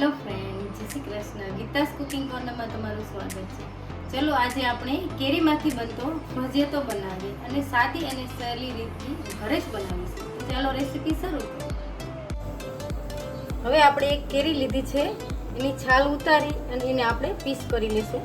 Hello friend, જય Shri Krishna. Geeta's cooking કોર્નરમાં તમારું સ્વાગત છે. ચલો આજે આપણે કેરીમાંથી બનતો ભજીયતો બનાવીએ અને સાદી અને સહેલી રીતથી ઘરે જ બનાવીશું. ચાલો રેસીપી શરૂ હવે આપણે એક કેરી લીધી છે, એની છાલ ઉતારી અને એને આપણે પીસ કરી લઈશું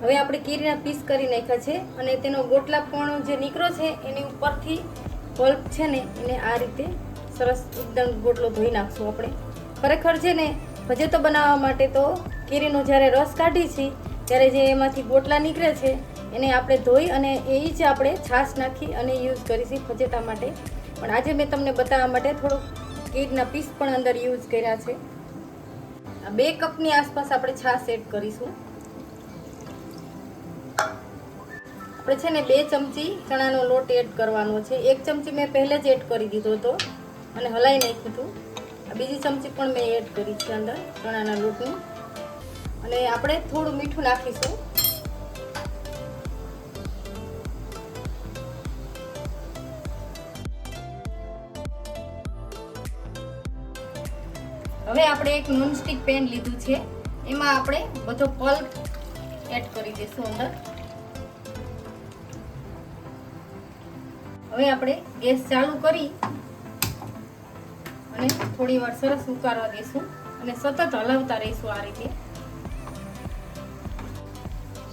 હવે આપણે કેરીના પીસ કરી નાખ્યા છે અને તેનો ગોટલા પણ જે નીકળો છે એની ઉપરથી પલ્પ છે ને, એને આ રીતે સરસ એકદમ ગોટલો ધોઈ નાખશું આપણે. ખરેખર છે ને ભજેતો બનાવવા માટે તો કેરીનો જ્યારે રસ કાઢી છે ત્યારે જે એમાંથી ગોટલા નીકળે છે, એને આપણે ધોઈ અને એ જ આપણે છાશ નાખી અને યુઝ કરીશું ભજેતા માટે. પણ આજે મેં તમને બતાવવા માટે થોડુંક કેરીના પીસ પણ અંદર યુઝ કર્યા છે. બે કપની આસપાસ આપણે છાશ એડ કરીશું. આપણે છે ને બે ચમચી ચણાનો લોટ એડ કરવાનો છે. એક ચમચી મેં પહેલે જ એડ કરી દીધો હતો અને હલાઈ નાખ્યું હતું. બીજી ચમચી પણ મેં એડ કરી છે અંદર ચણાના લોટની. અને આપણે થોડું મીઠું નાખીશું. હવે આપણે એક નોનસ્ટિક પેન લીધું છે. એમાં આપણે બધો પલ્પ એડ કરી દઈશું અંદર. હવે આપણે ગેસ ચાલુ કરી અને થોડી વાર સરસ ઉકાળવા દઈશું અને સતત હલાવતા રહીશું આ રીતે.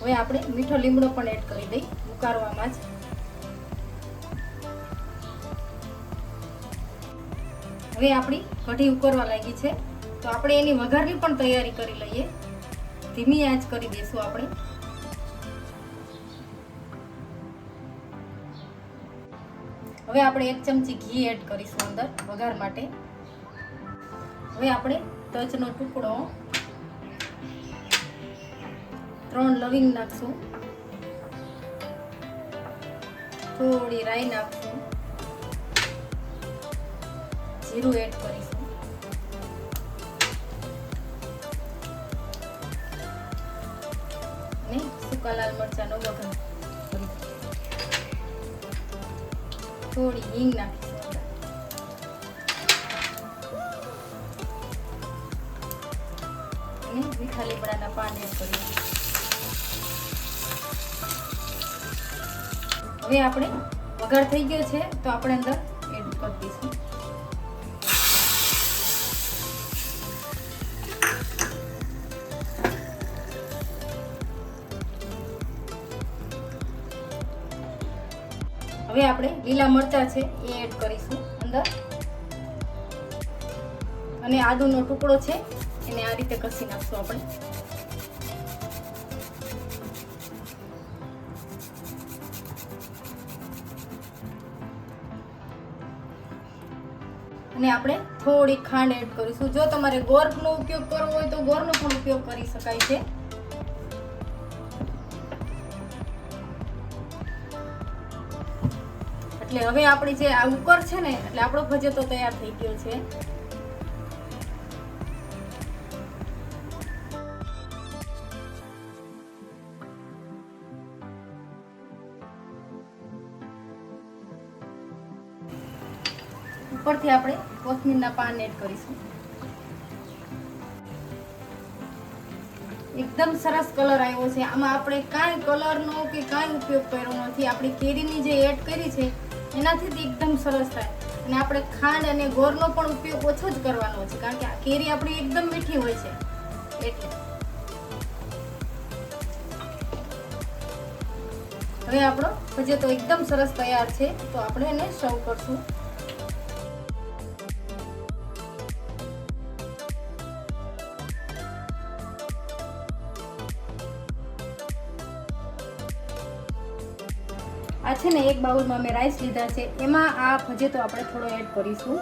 હવે આપણે મીઠો લીમડો પણ એડ કરી દઈ ઉકાળવામાં જ. હવે આપણી કઢી ઉકળવા લાગી છે. તો આપણે એની વઘારની પણ તૈયારી કરી લઈએ. ધીમી આંચ કરી દઈશું આપણે. હવે આપણે એક ચમચી ઘી એડ કરીશું અંદર, વઘાર માટે. હવે આપણે તજનો ટુકડો ત્રણ લવિંગ નાખશું. થોડી રાઈ નાખશું. જીરું એડ કરીશું. અને સૂકા લાલ મરચાંનો વઘાર. થોડી હિંગ નાખીશું. અને મીઠા લીમડાના પાન કરીશું હવે આપણે વઘાર થઈ ગયો છે, તો આપણે અંદર એડ કરી દઈશું હવે આપણે લીલા મરચા છે એ એડ કરીશું અંદર. અને આદુનો ટુકડો છે એને આ રીતે કસી નાખશું આપણે. અને આપણે થોડી ખાંડ એડ કરીશું. જો તમારે ગોરનો ઉપયોગ કરવો હોય તો ગોરનો પણ ઉપયોગ કરી શકાય છે. એટલે હવે આપણી જે આ ઉકર છે ને, એટલે આપણો ભજેતો તૈયાર થઈ ગયો છે. ઉપરથી આપણે કોથમીરના પાન એડ કરીશું. એકદમ સરસ કલર આવ્યો છે. આમાં આપણે કાંઈ કલરનો કે કાંઈ ઉપયોગ કર્યો નથી. આપણી કેરીની જે એડ કરી છે એનાથી એકદમ સરસ થાય. અને આપણે ખાંડ અને ગોળનો પણ ઉપયોગ ઓછો જ કરવાનો છે, કારણ કે આ કેરી આપણી એકદમ મીઠી હોય છે. એટલે. હવે આપણો ભજીયો તો એકદમ સરસ તૈયાર છે, તો આપણે એને સર્વ કરશું. આ છે ને એક બાઉલમાં મેં રાઈસ લીધા છે. એમાં આ ભજે તો આપણે થોડો એડ કરીશું.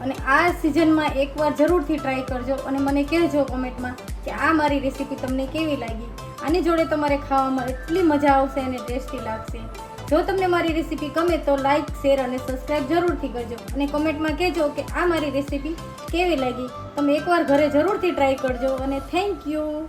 અને આ સિઝનમાં એકવાર જરૂરથી ટ્રાય કરજો અને મને કહેજો કોમેન્ટમાં કે આ મારી રેસીપી તમને કેવી લાગી? આની જોડે તમારે ખાવામાં એટલી મજા આવશે અને ટેસ્ટી લાગશે. જો તમને મારી રેસીપી ગમે તો લાઇક શેર અને સબસ્ક્રાઈબ જરૂરથી કરજો. અને કોમેન્ટમાં કહેજો કે આ મારી રેસીપી કેવી લાગી? તમે એકવાર ઘરે જરૂરથી ટ્રાય કરજો. અને થેન્ક યુ